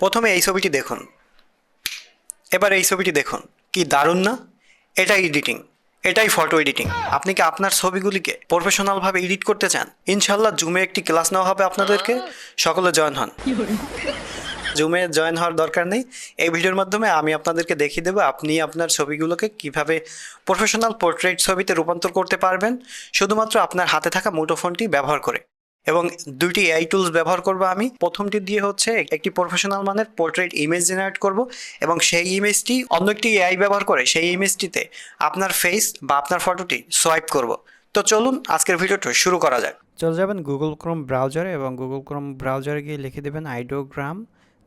প্রথমে এই ছবিটি দেখুন। এবার এই ছবিটি দেখুন। কি দারুণ না? এটাই এডিটিং এটাই ফটো এডিটিং আপনি কি আপনার ছবিগুলিকে প্রফেশনালভাবে এডিট করতে চান? ইনশাল্লাহ জুমে একটি ক্লাস নেওয়া হবে আপনাদেরকে। সকলে জয়েন হন। জুমে জয়েন হওয়ার দরকার নেই। এই ভিডিওর মাধ্যমে আমি আপনাদেরকে দেখিয়ে দেবো আপনি আপনার ছবিগুলোকে কীভাবে প্রফেশনাল পোর্ট্রেট ছবিতে রূপান্তর করতে পারবেন। শুধুমাত্র আপনার হাতে থাকা মুঠোফোনটি ব্যবহার করে। এবং দুইটি এআই টুলস ব্যবহার করব আমি। প্রথমটি দিয়ে হচ্ছে একটি প্রফেশনাল মানের পোর্ট্রেট ইমেজ জেনারেট করব এবং সেই ইমেজটি অন্য একটি এআই ব্যবহার করে সেই ইমেজটিতে আপনার ফেস বা আপনার ফটোটি সোয়াইপ করব। তো চলুন আজকের ভিডিওটা শুরু করা যাক। চলে যাবেন গুগল ক্রোম ব্রাউজারে এবং গুগল ক্রোম ব্রাউজারে গিয়ে লিখে দেবেন আইডোগ্রাম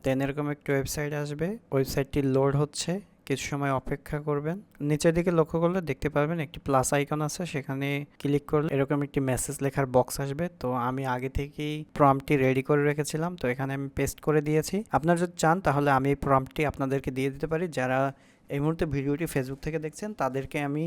দেন এরকম একটি ওয়েবসাইট আসবে। ওয়েবসাইটটি লোড হচ্ছে। কিছু সময় অপেক্ষা করবেন। নিচের দিকে লক্ষ্য করলে দেখতে পারবেন একটি প্লাস আইকন আছে, সেখানে ক্লিক করলে এরকম একটি মেসেজ লেখার বক্স আসবে। তো আমি আগে থেকেই প্রম্পটটি রেডি করে রেখেছিলাম, তো এখানে আমি পেস্ট করে দিয়েছি। আপনারা যদি চান, তাহলে আমি এই প্রম্পটটি আপনাদেরকে দিয়ে দিতে পারি। যারা এই মুহূর্তে ভিডিওটি ফেসবুক থেকে দেখছেন, তাদেরকে আমি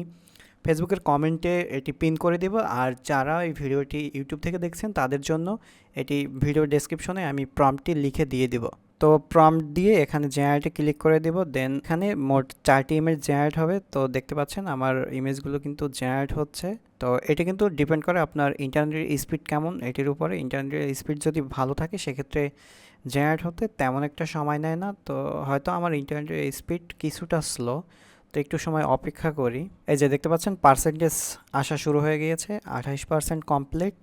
ফেসবুকের কমেন্টে এটি পিন করে দেব। আর যারা এই ভিডিওটি ইউটিউব থেকে দেখছেন, তাদের জন্য এটি ভিডিও ডেসক্রিপশনে আমি প্রম্পটটি লিখে দিয়ে দিব। তো প্রম্পট দিয়ে এখানে জেনারেটে ক্লিক করে দেব দেন এখানে মোট চারটি ইমেজ জেনারেট হবে। তো দেখতে পাচ্ছেন আমার ইমেজগুলো কিন্তু জেনারেট হচ্ছে। তো এটি কিন্তু ডিপেন্ড করে আপনার ইন্টারনেটের স্পিড কেমন, এটির উপরে ইন্টারনেটের স্পিড যদি ভালো থাকে সেক্ষেত্রে জেনারেট হতে তেমন একটা সময় নেয় না। তো হয়তো আমার ইন্টারনেটের স্পিড কিছুটা স্লো তো একটু সময় অপেক্ষা করি। এই যে দেখতে পাচ্ছেন পার্সেন্টেজ আসা শুরু হয়ে গিয়েছে, আঠাইশ পার্সেন্ট কমপ্লিট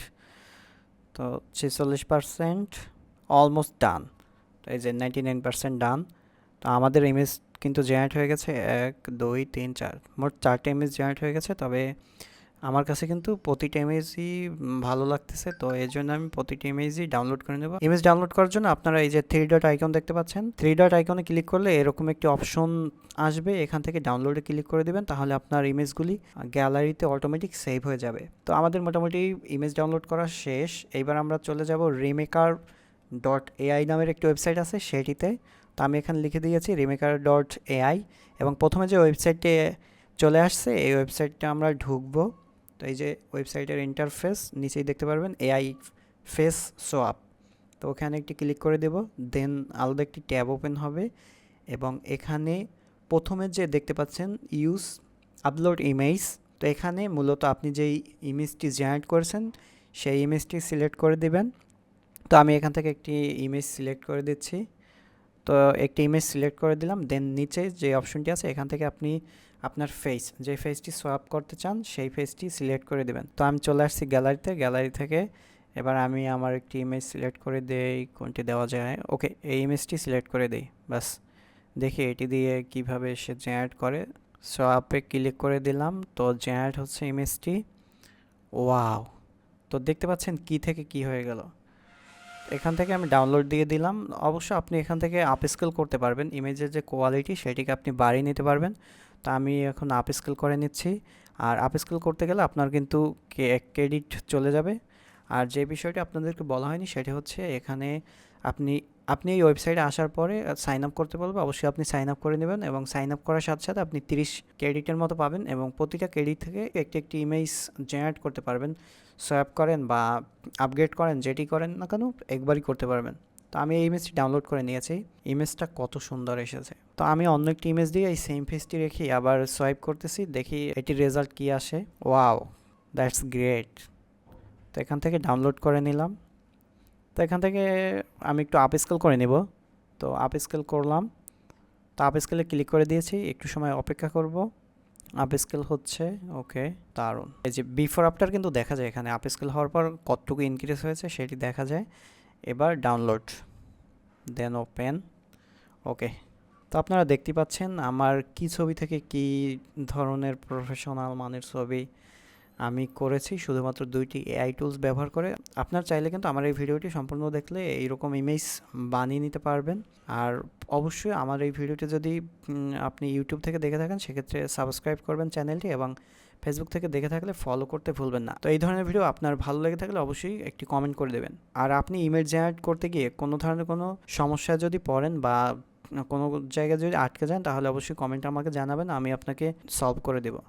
তো ছেচল্লিশ পার্সেন্ট অলমোস্ট ডান এই যে নাইনটি নাইন পার্সেন্ট ডান তো আমাদের ইমেজ কিন্তু জেনারেট হয়ে গেছে এক, দুই, তিন, চার। মোট চারটে ইমেজ জেনারেট হয়ে গেছে, তবে আমার কাছে কিন্তু প্রতিটা ইমেজই ভালো লাগতেছে, তো এই জন্য আমি প্রতিটা ইমেজই ডাউনলোড করে নেব। ইমেজ ডাউনলোড করার জন্য আপনারা এই যে থ্রি ডট আইকন দেখতে পাচ্ছেন। থ্রি ডট আইকনে ক্লিক করলে এরকম একটি অপশন আসবে, এখান থেকে ডাউনলোডে ক্লিক করে দেবেন, তাহলে আপনার ইমেজগুলি গ্যালারিতে অটোমেটিক সেভ হয়ে যাবে। তো আমাদের মোটামুটি ইমেজ ডাউনলোড করা শেষ। এইবার আমরা চলে যাব রিমেকার ডট এআই নামের একটি ওয়েবসাইট আছে, সেটিতে তো আমি এখানে লিখে দিয়েছি রিমেকার ডট এআই এবং প্রথমে যে ওয়েবসাইটে চলে আসছে, এই ওয়েবসাইটটা আমরা ঢুকবো। তো এই যে ওয়েবসাইটের ইন্টারফেস নিচেই দেখতে পারবেন এআই ফেস সোয়াপ তো ওখানে একটি ক্লিক করে দেব দেন আলাদা একটি ট্যাব ওপেন হবে এবং এখানে প্রথমে যে দেখতে পাচ্ছেন ইউজ আপলোড ইমেজ তো এখানে মূলত আপনি যেই ইমেজটি জেনারেট করেছেন, সেই ইমেজটি সিলেক্ট করে দেবেন। তো আমি এখান থেকে একটি ইমেজ সিলেক্ট করে দিচ্ছি। তো একটি ইমেজ সিলেক্ট করে দিলাম দেন নিচে যে অপশনটি আছে, এখান থেকে আপনি আপনার ফেস যে ফেসটি সোয়াপ করতে চান, সেই ফেসটি সিলেক্ট করে দেবেন। তো আমি চলে আসছি গ্যালারিতে গ্যালারি থেকে এবার আমি আমার একটি ইমেজ সিলেক্ট করে দেই, কোনটি দেওয়া যায়। ওকে, এই ইমেজটি সিলেক্ট করে দেই বাস দেখি এটি দিয়ে কীভাবে সে জেনারেট করে। সোয়াপে ক্লিক করে দিলাম, তো জেনারেট হচ্ছে ইমেজটি ওয়াও তো দেখতে পাচ্ছেন কি থেকে কি হয়ে গেল। এখান থেকে আমি ডাউনলোড দিয়ে দিলাম। অবশ্য আপনি এখান থেকে আপ স্কেল করতে পারবেন। ইমেজের যে কোয়ালিটি সেটিকে আপনি বাড়িয়ে নিতে পারবেন। তো আমি এখন আপ স্কেল করে নিচ্ছি। আর আপ স্কেল করতে গেলে আপনার কিন্তু ক্রেডিট চলে যাবে। আর যে বিষয়টি আপনাদেরকে বলা হয়নি, সেটি হচ্ছে এখানে আপনি আপনি এই ওয়েবসাইটে আসার পরে সাইন আপ করতে বলবে। অবশ্যই আপনি সাইন আপ করে নেবেন এবং সাইন আপ করার সাথে সাথে আপনি তিরিশ ক্রেডিটের মতো পাবেন এবং প্রতিটা ক্রেডিট থেকে একটি একটি ইমেজ জেনারেট করতে পারবেন। সোয়াপ করেন বা আপগ্রেড করেন, যেটি করেন না কেন, একবারই করতে পারবেন। তো আমি এই ইমেজটি ডাউনলোড করে নিয়েছি। ইমেজটা কত সুন্দর এসেছে। তো আমি অন্য একটি ইমেজ দিয়ে এই সেম ফেসটি রেখে আবার সোয়াইপ করতেছি, দেখি এটির রেজাল্ট কি আসে। ওয়াও দ্যাটস গ্রেট তো এখান থেকে ডাউনলোড করে নিলাম। তো এখান থেকে আমি একটু আপ স্কেল করে নেব। তো আপ স্কেল করলাম। তো আপ স্কেলে ক্লিক করে দিয়েছি। একটু সময় অপেক্ষা করব। আপ স্কেল হচ্ছে ওকে দারুণ। এই যে বিফোর আফটার কিন্তু দেখা যায় এখানে। আপ স্কেল হওয়ার পর কতটুকু ইনক্রিজ হয়েছে সেটি দেখা যায়। এবার ডাউনলোড দেন ওপেন ওকে তো আপনারা দেখতে পাচ্ছেন আমার কি ছবি থেকে কি ধরনের প্রফেশনাল মানের ছবি আমি করেছি, শুধুমাত্র দুইটি এআই টুলস ব্যবহার করে। আপনার চাইলে কিন্তু আমার এই ভিডিওটি সম্পূর্ণ দেখলে এইরকম ইমেজ বানিয়ে নিতে পারবেন। আর অবশ্যই আমার এই ভিডিওটি যদি আপনি ইউটিউব থেকে দেখে থাকেন, সেক্ষেত্রে সাবস্ক্রাইব করবেন চ্যানেলটি এবং ফেসবুক থেকে দেখে থাকলে ফলো করতে ভুলবেন না। তো এই ধরনের ভিডিও আপনার ভালো লেগে থাকলে অবশ্যই একটি কমেন্ট করে দেবেন। আর আপনি ইমেজ জেনারেট করতে গিয়ে কোনো ধরনের কোনো সমস্যা যদি পড়েন বা কোনো জায়গায় যদি আটকে যান, তাহলে অবশ্যই কমেন্ট আমাকে জানাবেন, আমি আপনাকে সলভ করে দেবো।